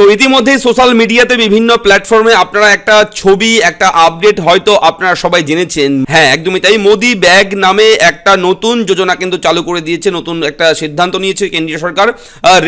তো ইতিমধ্যেই সোশ্যাল মিডিয়াতে বিভিন্ন প্ল্যাটফর্মে আপনারা একটা ছবি, একটা আপডেট হয়তো আপনারা সবাই জেনেছেন। হ্যাঁ একদমই তাই। মোদি ব্যাগ নামে একটা নতুন যোজনা কিন্তু চালু করে দিয়েছে, নতুন একটা সিদ্ধান্ত নিয়েছে কেন্দ্রীয় সরকার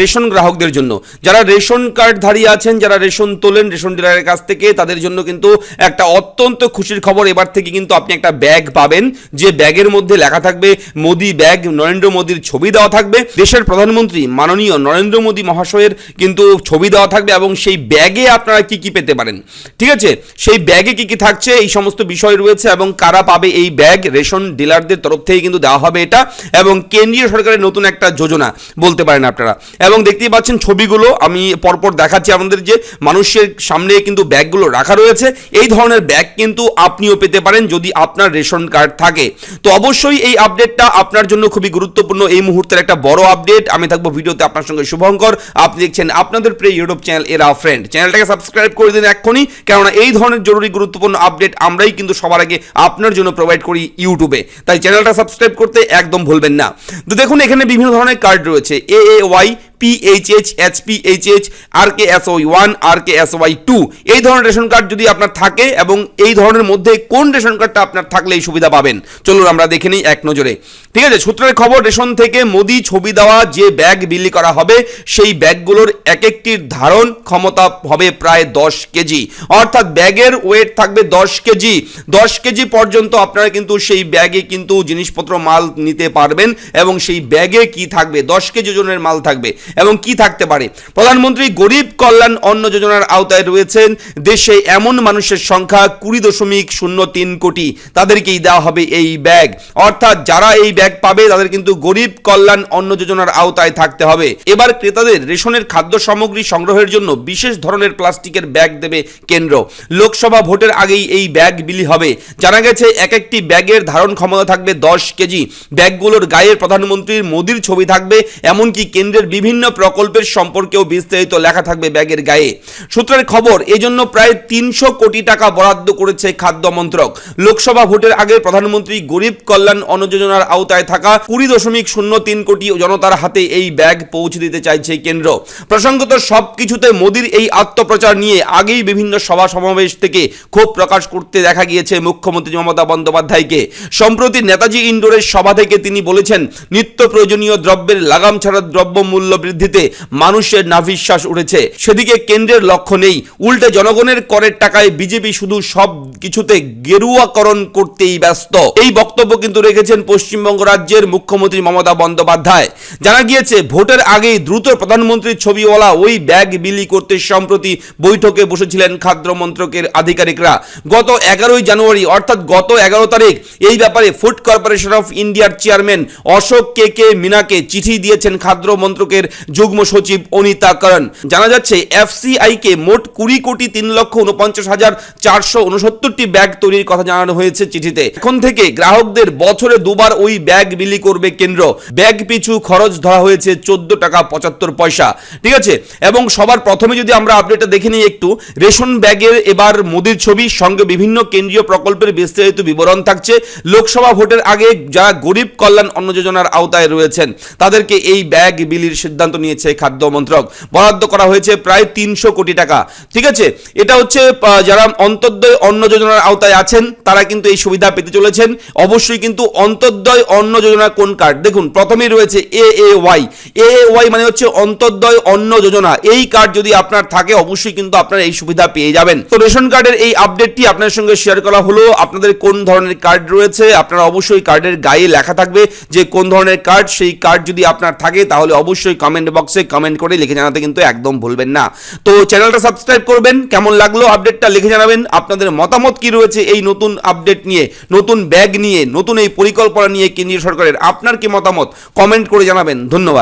রেশন গ্রাহকদের জন্য। যারা রেশন কার্ড ধারী আছেন, যারা রেশন তোলেন, রেশন ডিলারের কাছ থেকে, তাদের জন্য কিন্তু একটা অত্যন্ত খুশির খবর। এবার থেকে কিন্তু আপনি একটা ব্যাগ পাবেন, যে ব্যাগের মধ্যে লেখা থাকবে, মোদি ব্যাগ, নরেন্দ্র মোদির ছবি দেওয়া থাকবে। দেশের প্রধানমন্ত্রী মাননীয় নরেন্দ্র মোদী মহাশয়ের কিন্তু ছবি দেওয়া থাকবে। এবং সেই ব্যাগে আপনারা কি কি পেতে পারেন। ঠিক আছে? সেই ব্যাগে কি কি থাকছে, এই সমস্ত বিষয় রয়েছে এবং কারা পাবে এই ব্যাগ? রেশন ডিলারদের তরফ থেকে কিন্তু দেওয়া হবে এটা এবং কেন্দ্রীয় সরকারের নতুন একটা যোজনা বলতে পারেন আপনারা। এবং দেখতেই পাচ্ছেন ছবিগুলো, আমি পরপর দেখাচ্ছি আমাদের যে মানুষের সামনে কিন্তু ব্যাগগুলো রাখা রয়েছে। এই ধরনের ব্যাগ কিন্তু আপনিও পেতে পারেন যদি আপনার রেশন কার্ড থাকে। তো অবশ্যই এই আপডেটটা আপনার জন্য খুবই গুরুত্বপূর্ণ। এই মুহূর্তের একটা বড় আপডেট। আমি থাকব ভিডিওতে আপনার সঙ্গে শুভঙ্কর। আপনি দেখছেন আপনাদের প্রিয় ইউটিউব চ্যানেল এরা ফ্রেন্ড চ্যানেলটাকে সাবস্ক্রাইব করে দিন এক্ষুনি, কেননা এই ধরনের জরুরি গুরুত্বপূর্ণ আপডেট আমরাই কিন্তু সবার আগে আপনার জন্য প্রোভাইড করি ইউটিউবে তাই চ্যানেলটা সাবস্ক্রাইব করতে একদম ভুলবেন না। তো দেখুন, এখানে বিভিন্ন ধরনের কার্ড রয়েছে। A A Y PHH HPHH R K S Y one R K S Y two এই ধরনের রেশন কার্ড যদি আপনার থাকে এবং এই ধরনের মধ্যে কোন রেশন কার্ডটা আপনার থাকলে এই সুবিধা পাবেন, চলুন আমরা দেখে নিই এক নজরে। ঠিক আছে, সূত্রের খবর রেশন থেকে মোদি ছবি দেওয়া যে ব্যাগ বিলি করা হবে, সেই ব্যাগগুলোর এক একটির ধারণ ক্ষমতা হবে প্রায় দশ কেজি। অর্থাৎ ব্যাগের ওয়েট থাকবে দশ কেজি। দশ কেজি পর্যন্ত আপনারা কিন্তু সেই ব্যাগে কিন্তু জিনিসপত্র মাল নিতে পারবেন এবং সেই ব্যাগে কি থাকবে? দশ কেজি ওজনের মাল থাকবে। এবং কি থাকতে পারে? প্রধানমন্ত্রী গরিব কল্যাণ অন্ন যোজনার আওতায় রয়েছেন। দেশে এমন মানুষের সংখ্যা কুড়ি দশমিক শূন্য তিন কোটি। তাদেরকেই দেওয়া হবে এই ব্যাগ। অর্থাৎ যারা এই ব্যাগ পাবে, তাদের কিন্তু গরিব কল্যাণ অন্ন যোজনার আওতায় থাকতে হবে। এবার ক্রেতাদের রেশনের খাদ্য সামগ্রী সংগ্রহের জন্য বিশেষ ধরনের প্লাস্টিকের ব্যাগ দেবে কেন্দ্র। লোকসভা ভোটের আগেই এই ব্যাগ বিলি হবে। জানা গেছে এক একটি ব্যাগের ধারণ ক্ষমতা থাকবে দশ কেজি। ব্যাগগুলোর গায়ে প্রধানমন্ত্রীর মোদির ছবি থাকবে। এমনকি কেন্দ্রের বিভিন্ন প্রকল্পের সম্পর্কেও বিস্তারিত লেখা থাকবে ব্যাগের গায়ে। সূত্রের খবর, এজন্য প্রায় তিনশো কোটি টাকা বরাদ্দ করেছে খাদ্য মন্ত্রক। লোকসভা ভোটের আগে প্রধানমন্ত্রী গরিব কল্যাণ অন্ন যোজনার আওতায় থাকা কুড়ি দশমিক শূন্য তিন কোটি জনতার হাতে এই ব্যাগ পৌঁছে দিতে চাইছে কেন্দ্র। প্রসঙ্গত সব কিছুতে মোদির এই আত্মপ্রচার নিয়ে আগেই বিভিন্ন সভা সমাবেশ থেকে ক্ষোভ প্রকাশ করতে দেখা গিয়েছে মুখ্যমন্ত্রী মমতা বন্দ্যোপাধ্যায়কে। সম্প্রতি নেতাজি ইন্ডোরের সভা থেকে তিনি বলেছেন, নিত্য প্রয়োজনীয় দ্রব্যের লাগাম ছাড়া দ্রব্য মূল্য বৃদ্ধিতে মানুষের নাভিশ্বাস উঠেছে। সেদিকে কেন্দ্রের লক্ষ্য নেই। উল্টে জনগণের করের টাকায় বিজেপি শুধু সব কিছুতে গেরুয়াকরণ করতেই ব্যস্ত। এই বক্তব্য কিন্তু রেখেছেন পশ্চিমবঙ্গ রাজ্যের মুখ্যমন্ত্রী মমতা বন্দ্যোপাধ্যায়। জানা গিয়েছে, ভোটের আগেই দ্রুত প্রধানমন্ত্রীর ছবিওয়ালা ওই ব্যাগ বিলি করতে সম্প্রতি বৈঠকে বসেছিলেন খাদ্য মন্ত্রকের আধিকারিকরা। গত এগারোই জানুয়ারি, অর্থাৎ গত এগারো তারিখ, এই ব্যাপারে ফুড কর্পোরেশন অফ ইন্ডিয়ার চেয়ারম্যান অশোক কে কে মিনাকে চিঠি দিয়েছেন খাদ্য মন্ত্রকের যুগ্ম সচিব অনিতা করণ। জানা যাচ্ছে, এফসিআই কে মোট কুড়ি কোটি তিন লক্ষ উনপঞ্চাশ হাজার চারশো উনসত্তরটি ব্যাগ তৈরির কথা জানানো হয়েছে চিঠিতে। এখন থেকে গ্রাহকদের বছরে দুবার ওই ব্যাগ বিলি করবে কেন্দ্র। ব্যাগ পিছু খরচ ধরা হয়েছে চোদ্দ টাকা পঁচাত্তর পয়সা। ঠিক আছে? এবং সবার প্রথমে যদি আমরা আপডেটটা দেখে নিই একটু, রেশন ব্যাগের এবার মোদির ছবি, সঙ্গে বিভিন্ন কেন্দ্রীয় প্রকল্পের বিস্তারিত বিবরণ থাকছে। লোকসভা ভোটের আগে যারা গরিব কল্যাণ অন্ন যোজনার আওতায় রয়েছেন, তাদেরকে এই ব্যাগ বিলির সিদ্ধান্ত নিয়েছে খাদ্য মন্ত্রক। বরাদ্দ করা হয়েছে প্রায় তিনশো কোটি টাকা। ঠিক আছে? এটা হচ্ছে যারা অন্তর্দয় অন্ন যোজনার আওতায় আছেন, তারা কিন্তু এই সুবিধা পেতে চলেছেন। অবশ্যই কিন্তু অন্তর্দয় অন্ন যোজনা কোন কার্ড? দেখুন, প্রথমেই রয়েছে A A Y A A Y মানে হচ্ছে অন্তর্দয় অন্ন যোজনা। এই কার্ড যদি আপনার থাকে, অবশ্যই কিন্তু আপনারা এই সুবিধা পেয়ে যাবেন। তো রেশন কার্ডের এই আপডেটটি আপনার সঙ্গে শেয়ার করা হলো। আপনাদের কোন ধরনের কার্ড রয়েছে, আপনারা অবশ্যই কার্ডের গায়ে লেখা থাকবে যে কোন ধরনের কার্ড, সেই কার্ড যদি আপনার থাকে, তাহলে অবশ্যই কমেন্ট বক্সে কমেন্ট করে লিখে জানাতে কিন্তু একদম ভুলবেন না। তো চ্যানেলটা সাবস্ক্রাইব করবেন, কেমন লাগল আপডেটটা লিখে জানাবেন। আপনাদের মতামত কি রয়েছে এই নতুন আপডেট নিয়ে, নতুন ব্যাগ নিয়ে, নতুন এই পরিকল্পনা নিয়ে কেন্দ্রীয় সরকারের আপনার কি মতামত? কমেন্ট করে জানাবেন। ধন্যবাদ।